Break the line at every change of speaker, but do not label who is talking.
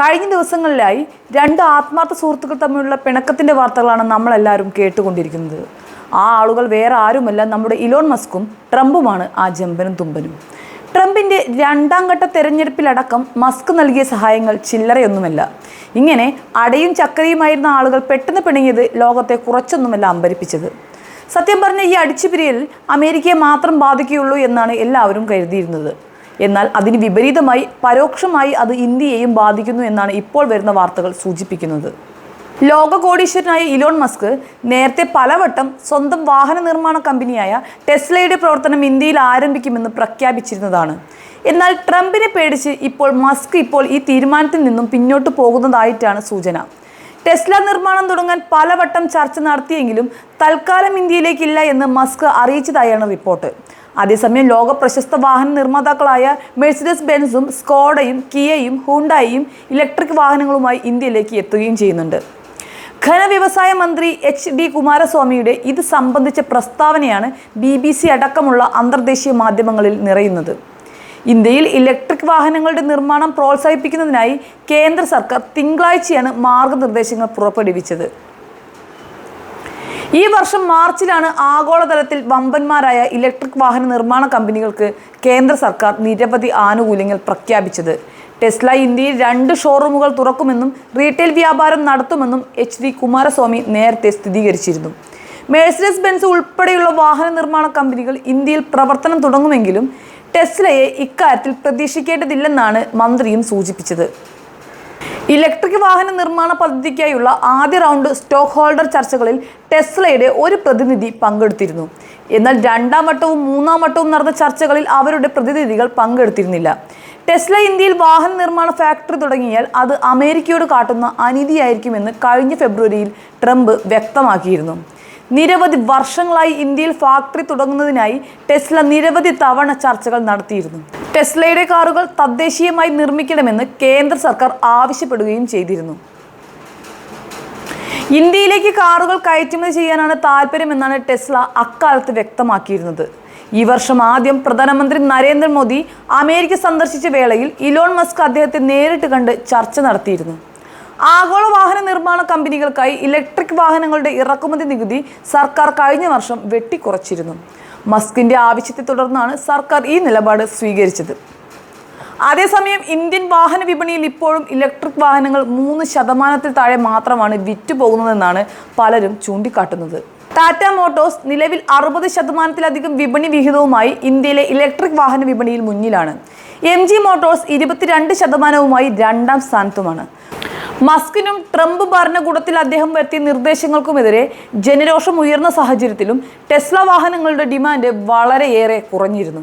കഴിഞ്ഞ ദിവസങ്ങളിലായി രണ്ട് ആത്മാർത്ഥ സുഹൃത്തുക്കൾ തമ്മിലുള്ള പിണക്കത്തിന്റെ വാർത്തകളാണ് നമ്മളെല്ലാവരും കേട്ടുകൊണ്ടിരിക്കുന്നത്. ആ ആളുകൾ വേറെ ആരുമല്ല നമ്മുടെ ഇലോൺ മസ്കും ട്രംപുമാണ് ആ ജമ്പനും തുമ്പനും. ട്രംപിന്റെ രണ്ടാം ഘട്ട തെരഞ്ഞെടുപ്പിലടക്കം മസ്ക് നൽകിയ സഹായങ്ങൾ ചില്ലറയൊന്നുമല്ല. ഇങ്ങനെ അടയും ചക്കരയുമായിരുന്ന ആളുകൾ പെട്ടെന്ന് പിണങ്ങിയത് ലോകത്തെ കുറച്ചൊന്നുമല്ല അമ്പരിപ്പിച്ചത്. സത്യം പറഞ്ഞ ഈ അടിച്ചുപിരിയൽ അമേരിക്കയെ മാത്രം ബാധിക്കുകയുള്ളൂ എന്നാണ് എല്ലാവരും കരുതിയിരുന്നത്. എന്നാൽ അതിന് വിപരീതമായി പരോക്ഷമായി അത് ഇന്ത്യയെയും ബാധിക്കുന്നു എന്നാണ് ഇപ്പോൾ വരുന്ന വാർത്തകൾ സൂചിപ്പിക്കുന്നത്. ലോക കോടീശ്വരനായ ഇലോൺ മസ്ക് നേരത്തെ പലവട്ടം സ്വന്തം വാഹന നിർമ്മാണ കമ്പനിയായ ടെസ്ലയുടെ പ്രവർത്തനം ഇന്ത്യയിൽ ആരംഭിക്കുമെന്ന് പ്രഖ്യാപിച്ചിരുന്നതാണ്. എന്നാൽ ട്രംപിനെ പേടിച്ച് ഇപ്പോൾ മസ്ക് ഇപ്പോൾ ഈ തീരുമാനത്തിൽ നിന്നും പിന്നോട്ട് പോകുന്നതായിട്ടാണ് സൂചന. ടെസ്ല നിർമ്മാണം തുടങ്ങാൻ പലവട്ടം ചർച്ച നടത്തിയെങ്കിലും തൽക്കാലം ഇന്ത്യയിലേക്കില്ല എന്ന് മസ്ക് അറിയിച്ചതായാണ് റിപ്പോർട്ട്. അതേസമയം ലോക പ്രശസ്ത വാഹന നിർമ്മാതാക്കളായ മെഴ്സിഡസ് ബെൻസും സ്കോഡയും കിയയും ഹുണ്ടായിയും ഇലക്ട്രിക് വാഹനങ്ങളുമായി ഇന്ത്യയിലേക്ക് എത്തുകയും ചെയ്യുന്നുണ്ട്. ഖനവ്യവസായ മന്ത്രി എച്ച് ഡി കുമാരസ്വാമിയുടെ ഇത് സംബന്ധിച്ച പ്രസ്താവനയാണ് ബി ബി സി അടക്കമുള്ള അന്തർദേശീയ മാധ്യമങ്ങളിൽ നിറയുന്നത്. ഇന്ത്യയിൽ ഇലക്ട്രിക് വാഹനങ്ങളുടെ നിർമ്മാണം പ്രോത്സാഹിപ്പിക്കുന്നതിനായി കേന്ദ്ര സർക്കാർ തിങ്കളാഴ്ചയാണ് മാർഗനിർദ്ദേശങ്ങൾ പുറപ്പെടുവിച്ചത്. ഈ വർഷം മാർച്ചിലാണ് ആഗോളതലത്തിൽ വമ്പന്മാരായ ഇലക്ട്രിക് വാഹന നിർമ്മാണ കമ്പനികൾക്ക് കേന്ദ്ര സർക്കാർ നിരവധി ആനുകൂല്യങ്ങൾ പ്രഖ്യാപിച്ചത്. ടെസ്ല ഇന്ത്യയിൽ രണ്ട് ഷോറൂമുകൾ തുറക്കുമെന്നും റീറ്റെയിൽ വ്യാപാരം നടത്തുമെന്നും എച്ച് ഡി കുമാരസ്വാമി നേരത്തെ സ്ഥിരീകരിച്ചിരുന്നു. മേഴ്സിഡസ് ബെൻസ് ഉൾപ്പെടെയുള്ള വാഹന നിർമ്മാണ കമ്പനികൾ ഇന്ത്യയിൽ പ്രവർത്തനം തുടങ്ങുമെങ്കിലും ടെസ്ലയെ ഇക്കാര്യത്തിൽ പ്രതീക്ഷിക്കേണ്ടതില്ലെന്നാണ് മന്ത്രിയും സൂചിപ്പിച്ചത്. ഇലക്ട്രിക് വാഹന നിർമ്മാണ പദ്ധതിക്കായുള്ള ആദ്യ റൗണ്ട് സ്റ്റോക്ക് ഹോൾഡർ ചർച്ചകളിൽ ടെസ്ലയുടെ ഒരു പ്രതിനിധി പങ്കെടുത്തിരുന്നു. എന്നാൽ രണ്ടാം വട്ടവും മൂന്നാം വട്ടവും നടന്ന ചർച്ചകളിൽ അവരുടെ പ്രതിനിധികൾ പങ്കെടുത്തിരുന്നില്ല. ടെസ്ല ഇന്ത്യയിൽ വാഹന നിർമ്മാണ ഫാക്ടറി തുടങ്ങിയാൽ അത് അമേരിക്കയോട് കാട്ടുന്ന അനീതിയായിരിക്കുമെന്ന് കഴിഞ്ഞ ഫെബ്രുവരിയിൽ ട്രംപ് വ്യക്തമാക്കിയിരുന്നു. നിരവധി വർഷങ്ങളായി ഇന്ത്യയിൽ ഫാക്ടറി തുടങ്ങുന്നതിനായി ടെസ്ല നിരവധി തവണ ചർച്ചകൾ നടത്തിയിരുന്നു. ടെസ്ലയുടെ കാറുകൾ തദ്ദേശീയമായി നിർമ്മിക്കണമെന്ന് കേന്ദ്ര സർക്കാർ ആവശ്യപ്പെടുകയും ചെയ്തിരുന്നു. ഇന്ത്യയിലേക്ക് കാറുകൾ കയറ്റുമതി ചെയ്യാനാണ് താല്പര്യമെന്നാണ് ടെസ്ല അക്കാലത്ത് വ്യക്തമാക്കിയിരുന്നത്. ഈ വർഷം ആദ്യം പ്രധാനമന്ത്രി നരേന്ദ്രമോദി അമേരിക്ക സന്ദർശിച്ച വേളയിൽ ഇലോൺ മസ്ക് അദ്ദേഹത്തെ നേരിട്ട് കണ്ട് ചർച്ച നടത്തിയിരുന്നു. ആഗോള വാഹന നിർമ്മാണ കമ്പനികൾക്കായി ഇലക്ട്രിക് വാഹനങ്ങളുടെ ഇറക്കുമതി നികുതി സർക്കാർ കഴിഞ്ഞ വർഷം വെട്ടിക്കുറച്ചിരുന്നു. മസ്കിന്റെ ആവശ്യത്തെ തുടർന്നാണ് സർക്കാർ ഈ നിലപാട് സ്വീകരിച്ചത്. അതേസമയം ഇന്ത്യൻ വാഹന വിപണിയിൽ ഇപ്പോഴും ഇലക്ട്രിക് വാഹനങ്ങൾ മൂന്ന് ശതമാനത്തിൽ താഴെ മാത്രമാണ് വിറ്റുപോകുന്നതെന്നാണ് പലരും ചൂണ്ടിക്കാട്ടുന്നത്. ടാറ്റ മോട്ടോഴ്സ് നിലവിൽ അറുപത് ശതമാനത്തിലധികം വിപണി വിഹിതവുമായി ഇന്ത്യയിലെ ഇലക്ട്രിക് വാഹന വിപണിയിൽ മുന്നിലാണ്. എം ജി മോട്ടോഴ്സ് ഇരുപത്തിരണ്ട് ശതമാനവുമായി രണ്ടാം സ്ഥാനത്തുമാണ്. മസ്കിനും ട്രംപ് ഭരണകൂടത്തിൽ അദ്ദേഹം വരുത്തിയ നിർദ്ദേശങ്ങൾക്കുമെതിരെ ജനരോഷം ഉയർന്ന സാഹചര്യത്തിലും ടെസ്ല വാഹനങ്ങളുടെ ഡിമാൻഡ് വളരെയേറെ കുറഞ്ഞിരുന്നു.